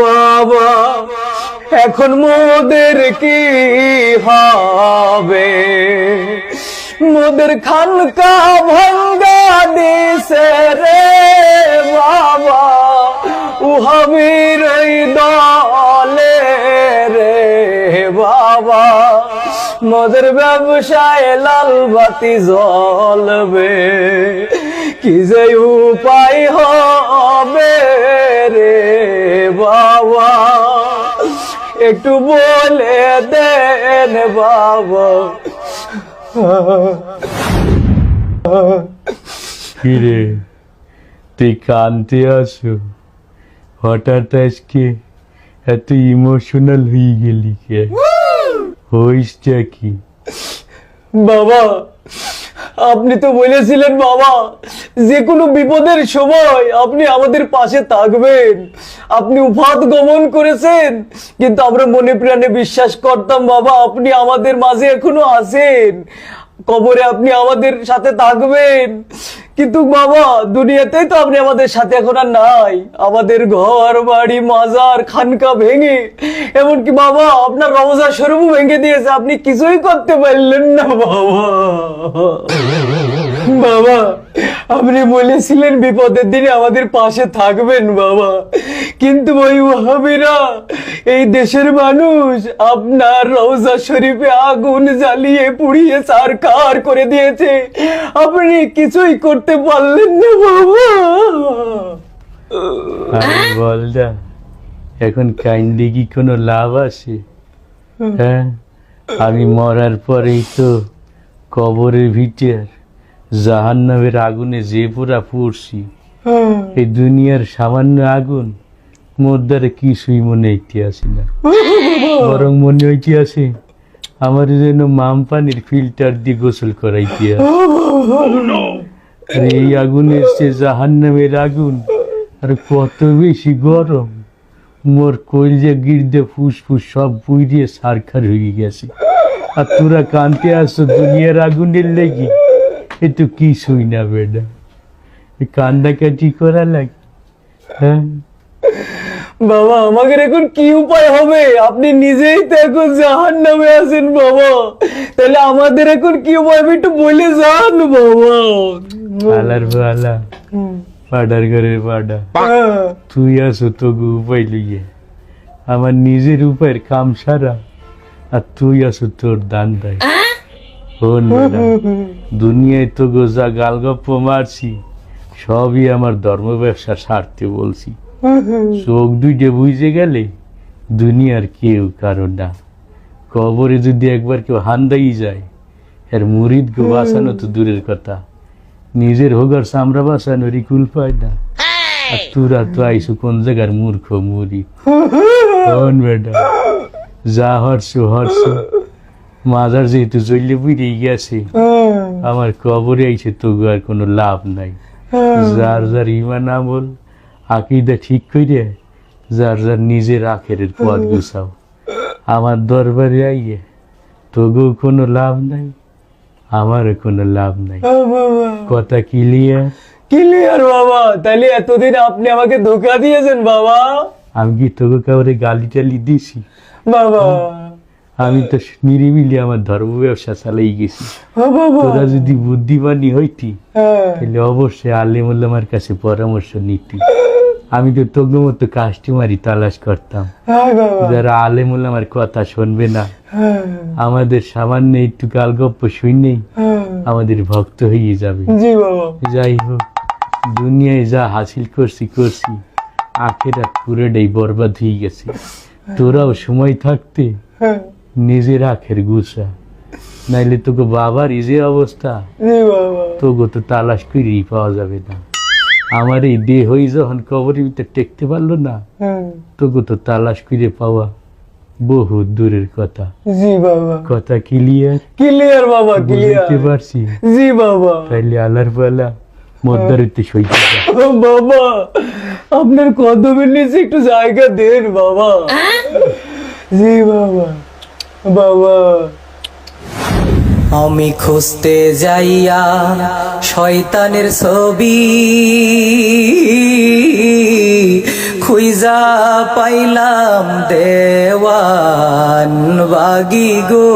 বাবা, এখন মোদের কি হবে? মোদের খানকা ভাঙ্গা দিছে রে বাবা উহাবির দলে রে বাবা। মোদের ব্যবসায় লাল বাতি জ্বলবে, কি যে উপায় হবে একটু বলে দেন বাবা। কিরে তুই কানতে আসো হঠাৎ আজকে এত ইমোশনাল হয়ে গেলি কে? হইসটা কি? বাবা আপনি তো বলেছিলেন বাবা যে কোনো বিপদের সময় আপনি আমাদের পাশে থাকবেন। আপনি উপাত গমন করেছেন, কিন্তু আমরা মনে প্রাণে বিশ্বাস করতাম, বাবা, আপনি আমাদের মাঝে এখনও আছেন। কবরে আপনি আমাদের সাথে থাকবেন। কিন্তু বাবা, দুনিয়াতেই তো আপনি আমাদের সাথে এখন আর নাই। আমাদের ঘর, বাড়ি, মাজার, খানকা ভেঙে। এমনকি বাবা, আপনার রমজা স্বরূপ ভেঙে দিয়েছে। আপনি কিছুই করতে পারলেন না বাবা। বাবা আপনি বলেছিলেন বিপদের দিনে আমাদের পাশে থাকবেন বাবা। কিন্তু ওই ওহাবিরা এই দেশের মানুষ আপনার রওজা শরীফে আগুন জ্বালিয়ে পুড়িয়ে সারকার করে দিয়েছে। আপনি কিছুই করতে পারলেন না বাবা। আরে বলদা এখন কাইন্ডে কি কোনো লাভ আছে? হ্যাঁ? আমি মরার পরেই তো কবরের ভিতর। জাহান নামের আগুনে যে পুরা পড়ছি। এই দুনিয়ার সামান্য আগুন মোর দ্বারা কিছুই মনে হইতে আসে না। বরং মনে হইতে আসে আমার যেন মাম পানির ফিল্টার দিয়ে গোসল করাইতে আর এই আগুনের সে জাহান্নামের আগুন আর কত বেশি গরম। মোর কইলজা গির্দে ফুসফুস সব পুইরিয়ে সারখার হয়ে গেছে। আর তোরা কানতে আসছো দুনিয়ার আগুনের লেগে। এ তো কিছুই না বেডা এ কান্দাকাটি করা লাগে হ্যাঁ? বাবা আমাদের এখন কি উপায় হবে? আপনি নিজেই তো এখন জাহান নামে আছেন বাবা। তাহলে আমাদের এখন কি উপায় হবে একটু বলে যান বাবা। আলার বালা পাডার ঘরের পাডা। তুই আসো তোকে উপায় লইয়ে। আমার নিজের উপায়ের কাম সারা আর তুই আসো তোর দান দেয়। শোন দুনিয়ায় তো গোজা গালগপ্প মারছি সবই আমার ধর্ম ব্যবসা স্বার্থে বলছি। চোখ দুইটা বুঝে গেলে দুনিয়ার কেউ কারও না। কবরে যদি একবার কেউ হান্দাই যায় এর মুরিদ গো বাঁচানো তো দূরের কথা। নিজের হোগার সামরা বাঁচানোর কুল পায় না। আর তোরা তো আইসু কোন জায়গার মূর্খ মুরি বেটা যা হরছ হরছ। মাজার যেহেতু জইলে বুড়িয়ে গেছে আমার কবরে আইছে তবু আর কোনো লাভ নাই। যার যার ইমান আমল আকিদা ঠিক কইরে যার যার নিজের আখের পথ গুছাও। আমার দরবারে আইয়ে তবুও কোনো লাভ নাই আমারও কোনো লাভ নাই। কথা ক্লিয়ার? ক্লিয়ার বাবা তাহলে এতদিন আপনি আমাকে ধোকা দিয়েছেন বাবা। আমি কি তোকে কাউরে গালি টালি দিছি? বাবা। আমি তো নিরিবিলি আমার ধর্ম ব্যবসা চালাই গেছি ও তোরা যদি বুদ্ধিমানী হইতি হ্যাঁ। তাহলে অবশ্যই আলিমুল্লামার কাছে পরামর্শ নিতি। আমি তো তোর মতো কাস্টমারই তালাশ করতাম। হ্যাঁ যারা আলেমুল্লামার কথা শুনবে না হ্যাঁ, আমাদের সামান্য একটু গালগপ্প শুনেই হ্যাঁ। আমাদের ভক্ত হয়ে যাবে। যাই হোক দুনিয়ায় যা হাসিল করছি করছি আখেরা পুরোটাই বরবাদ হয়ে গেছে। তোরাও সময় থাকতে হ্যাঁ, নিজের আখের গুছা। নাইলে তোকে বাবার এই যে অবস্থা তোকে তো তালাশ করেই পাওয়া যাবে না। আমার এই দেহই যখন কবরের ভিতরে টেকতে পারল না হ্যাঁ, তোকে তো তালাশ করে পাওয়া বহু দূরের কথা। জি বাবা। কথা ক্লিয়ার ক্লিয়ার বাবা ক্লিয়ার বুঝতে পারছি। জি বাবা। তাইলে আলার পালা মদ্দারিতে সইতে বাবা আপনার কদমের নিচে একটু জায়গা দেন বাবা। জি বাবা। বাবা। আমি খুঁজতে যাইয়া শয়তানের ছবি খুইজা পাইলাম দেওয়ান বাগি গো।